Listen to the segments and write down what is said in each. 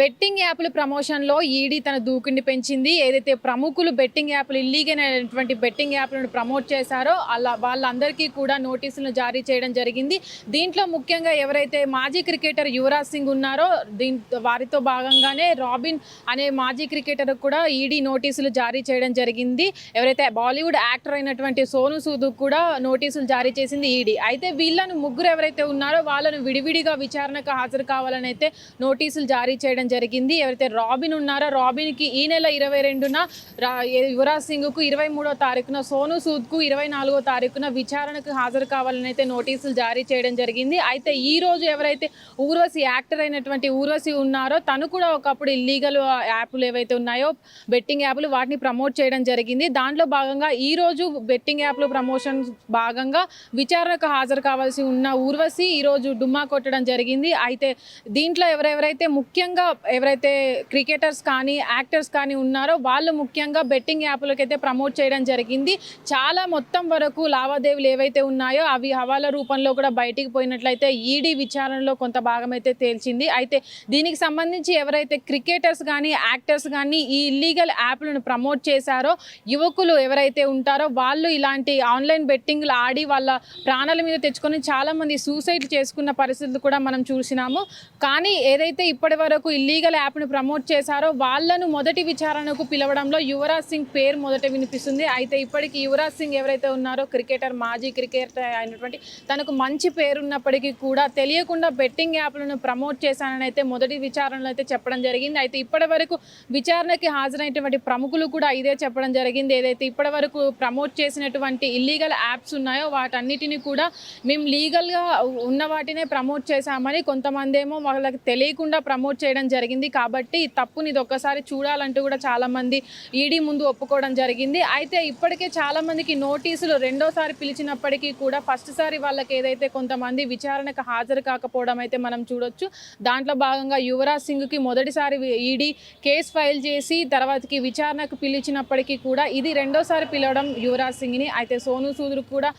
Betting యాప్ల ప్రమోషన్లో ED తన దూకుని పెంచింది. ఏదైతే ప్రముఖులు బెట్టింగ్ యాప్లు ఇల్లీగల్ అయినటువంటి బెట్టింగ్ యాప్లను ప్రమోట్ చేశారో అలా వాళ్ళందరికీ కూడా నోటీసులను జారీ చేయడం జరిగింది. దీంట్లో ముఖ్యంగా ఎవరైతే మాజీ క్రికెటర్ యువరాజ్ సింగ్ ఉన్నారో దీని వారితో భాగంగానే రాబిన్ అనే మాజీ క్రికెటర్ కూడా ఈడీ నోటీసులు జారీ చేయడం జరిగింది. ఎవరైతే బాలీవుడ్ యాక్టర్ అయినటువంటి సోను సూద్ కూడా నోటీసులు జారీ చేసింది ఈడీ. అయితే వీళ్ళను ముగ్గురు ఎవరైతే ఉన్నారో వాళ్ళను విడివిడిగా విచారణకు హాజరు కావాలని అయితే నోటీసులు జారీ చేయడం జరిగింది. ఎవరైతే రాబిన్ ఉన్నారో రాబిన్కి ఈ నెల ఇరవై రెండున రా- యువరాజ్ సింగ్కు ఇరవై మూడో తారీఖున సోను సూద్కు ఇరవై నాలుగో తారీఖున విచారణకు హాజరు కావాలని అయితే నోటీసులు జారీ చేయడం జరిగింది. అయితే ఈ రోజు ఎవరైతే ఊర్వశి యాక్టర్ అయినటువంటి ఊర్వశి ఉన్నారో తను కూడా ఒకప్పుడు ఇల్లీగల్ యాప్లు ఏవైతే ఉన్నాయో బెట్టింగ్ యాప్లు వాటిని ప్రమోట్ చేయడం జరిగింది. దాంట్లో భాగంగా ఈ రోజు బెట్టింగ్ యాప్లు ప్రమోషన్ భాగంగా విచారణకు హాజరు కావాల్సి ఉన్న ఊర్వశి ఈ రోజు డుమ్మా కొట్టడం జరిగింది. అయితే దీంట్లో ఎవరెవరైతే ముఖ్యంగా ఎవరైతే క్రికెటర్స్ కానీ యాక్టర్స్ కానీ ఉన్నారో వాళ్ళు ముఖ్యంగా బెట్టింగ్ యాప్లకైతే ప్రమోట్ చేయడం జరిగింది. చాలా మొత్తం వరకు లావాదేవీలు ఏవైతే ఉన్నాయో అవి హవాల రూపంలో కూడా బయటికి పోయినట్లయితే ఈడీ విచారణలో కొంత భాగం అయితే తేల్చింది. అయితే దీనికి సంబంధించి ఎవరైతే క్రికెటర్స్ కానీ యాక్టర్స్ కానీ ఈ ఇల్లీగల్ యాప్లను ప్రమోట్ చేశారో యువకులు ఎవరైతే ఉంటారో వాళ్ళు ఇలాంటి ఆన్లైన్ బెట్టింగ్లు ఆడి వాళ్ళ ప్రాణాల మీద తెచ్చుకొని చాలామంది సూసైడ్ చేసుకున్న పరిస్థితులు కూడా మనం చూసినాము. కానీ ఏదైతే ఇప్పటి వరకు ఇల్లీగల్ యాప్ను ప్రమోట్ చేశారో వాళ్ళను మొదటి విచారణకు పిలవడంలో యువరాజ్ సింగ్ పేరు మొదట వినిపిస్తుంది. అయితే ఇప్పటికి యువరాజ్ సింగ్ ఎవరైతే ఉన్నారో క్రికెటర్ మాజీ క్రికెటర్ అయినటువంటి తనకు మంచి పేరున్నప్పటికీ కూడా తెలియకుండా బెట్టింగ్ యాప్లను ప్రమోట్ చేశానని అయితే మొదటి విచారణలో అయితే చెప్పడం జరిగింది. అయితే ఇప్పటి వరకు విచారణకి హాజరైనటువంటి ప్రముఖులు కూడా ఇదే చెప్పడం జరిగింది. ఏదైతే ఇప్పటి వరకు ప్రమోట్ చేసినటువంటి ఇల్లీగల్ యాప్స్ ఉన్నాయో వాటన్నిటిని కూడా మేము లీగల్గా ఉన్న వాటినే ప్రమోట్ చేశామని కొంతమంది ఏమో వాళ్ళకి తెలియకుండా ప్రమోట్ చేయడం జరిగింది. కాబట్టి తప్పుని ఇది ఒక్కసారి చూడాలంటూ కూడా చాలామంది ఈడీ ముందు ఒప్పుకోవడం జరిగింది. అయితే ఇప్పటికే చాలామందికి నోటీసులు రెండోసారి పిలిచినప్పటికీ కూడా ఫస్ట్ సారి వాళ్ళకి ఏదైతే కొంతమంది విచారణకు హాజరు కాకపోవడం అయితే మనం చూడొచ్చు. దాంట్లో భాగంగా యువరాజ్ సింగ్కి మొదటిసారి ఈడీ కేసు ఫైల్ చేసి తర్వాతకి విచారణకు పిలిచినప్పటికీ కూడా ఇది రెండోసారి పిలవడం యువరాజ్ సింగ్ని. అయితే సోను సూదుడు కూడా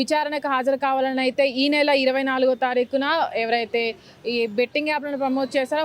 విచారణకు హాజరు కావాలని అయితే ఈ నెల ఇరవై నాలుగో తారీఖున ఎవరైతే ఈ బెట్టింగ్ యాప్లను ప్రమోట్ చేశారో